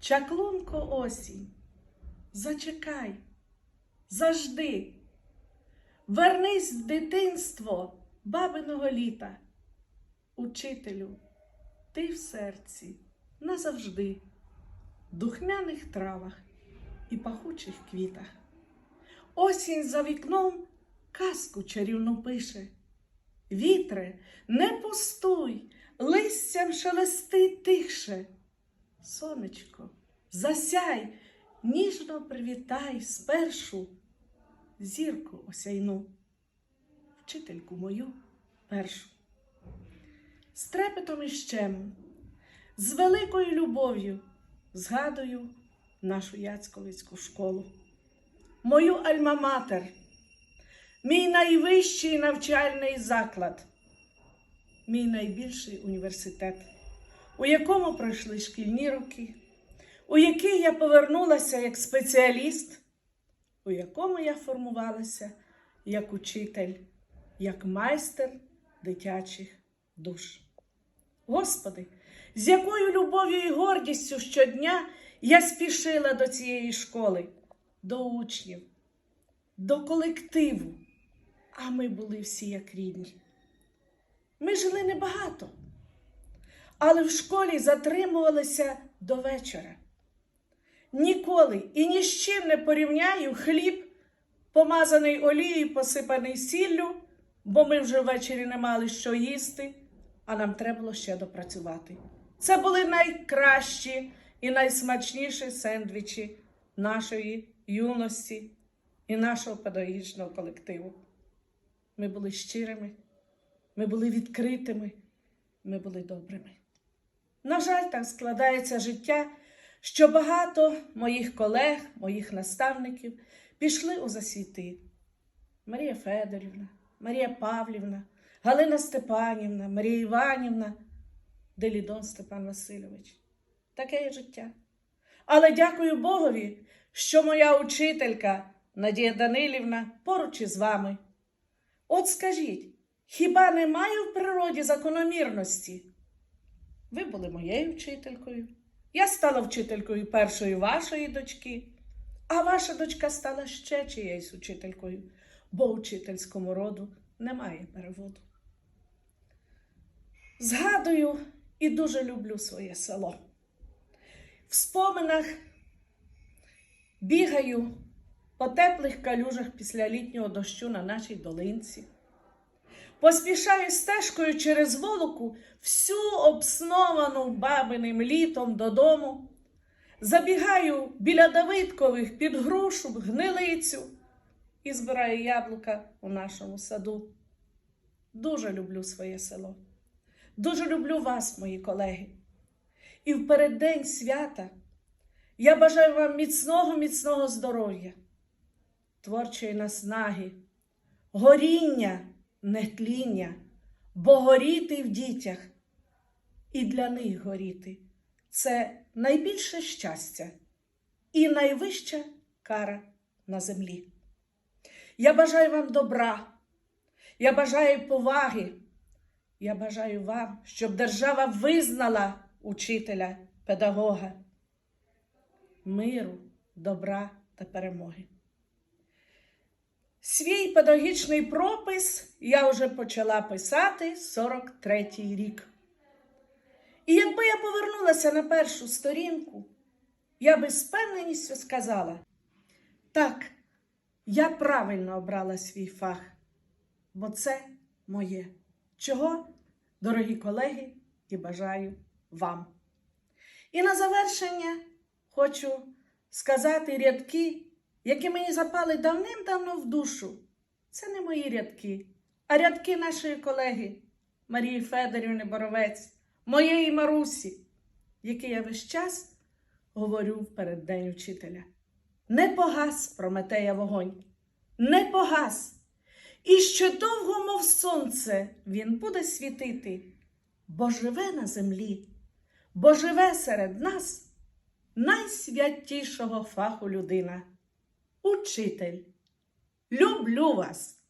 Чаклунко осінь, зачекай, зажди, вернись в дитинство бабиного літа. Учителю, ти в серці назавжди, в духмяних травах і пахучих квітах. Осінь за вікном казку чарівну пише. Вітре, не пустуй, листям шелести тихше. Сонечко, засяй, ніжно привітай спершу зірку осяйну, вчительку мою першу. З трепетом і щемом, з великою любов'ю згадую нашу Яцьковицьку школу, мою альма-матер, мій найвищий навчальний заклад, мій найбільший університет, у якому пройшли шкільні роки, у який я повернулася як спеціаліст, у якому я формувалася як учитель, як майстер дитячих душ. Господи, з якою любов'ю і гордістю щодня я спішила до цієї школи, до учнів, до колективу, а ми були всі як рідні. Ми жили небагато, але в школі затримувалися до вечора. Ніколи і ні з чим не порівняю хліб, помазаний олією, посипаний сіллю, бо ми вже ввечері не мали що їсти, а нам треба було ще допрацювати. Це були найкращі і найсмачніші сендвічі нашої юності і нашого педагогічного колективу. Ми були щирими, ми були відкритими, ми були добрими. На жаль, так складається життя, що багато моїх колег, моїх наставників пішли у засвіти. Марія Федорівна, Марія Павлівна, Галина Степанівна, Марія Іванівна, Делідон Степан Васильович. Таке є життя. Але дякую Богові, що моя учителька Надія Данилівна поруч із вами. От скажіть, хіба немає в природі закономірності? Ви були моєю вчителькою. Я стала вчителькою першої вашої дочки, а ваша дочка стала ще чиєюсь учителькою, бо учительському роду немає переводу. Згадую і дуже люблю своє село. В споминах бігаю по теплих калюжах після літнього дощу на нашій долинці. Поспішаю стежкою через волоку, всю обсновану бабиним літом додому. Забігаю біля Давидкових під грушу, гнилицю і збираю яблука у нашому саду. Дуже люблю своє село. Дуже люблю вас, мої колеги. І в переддень свята я бажаю вам міцного, міцного здоров'я, творчої наснаги, горіння, нетління, бо горіти в дітях і для них горіти це найбільше щастя і найвища кара на землі. Я бажаю вам добра, я бажаю поваги. Я бажаю вам, щоб держава визнала учителя, педагога, миру, добра та перемоги. Свій педагогічний пропис я вже почала писати 43-й рік. І якби я повернулася на першу сторінку, я би з певненістю сказала: так, я правильно обрала свій фах, бо це моє. Чого, дорогі колеги, і бажаю вам. І на завершення хочу сказати рядки, які мені запали давним-давно в душу. Це не мої рядки, а рядки нашої колеги Марії Федорівни Боровець, моєї Марусі, які я весь час говорю в переддень учителя. Не погас Прометея вогонь, не погас. І ще довго, мов сонце, він буде світити, бо живе на землі, бо живе серед нас найсвятішого фаху людина. Учитель, люблю вас!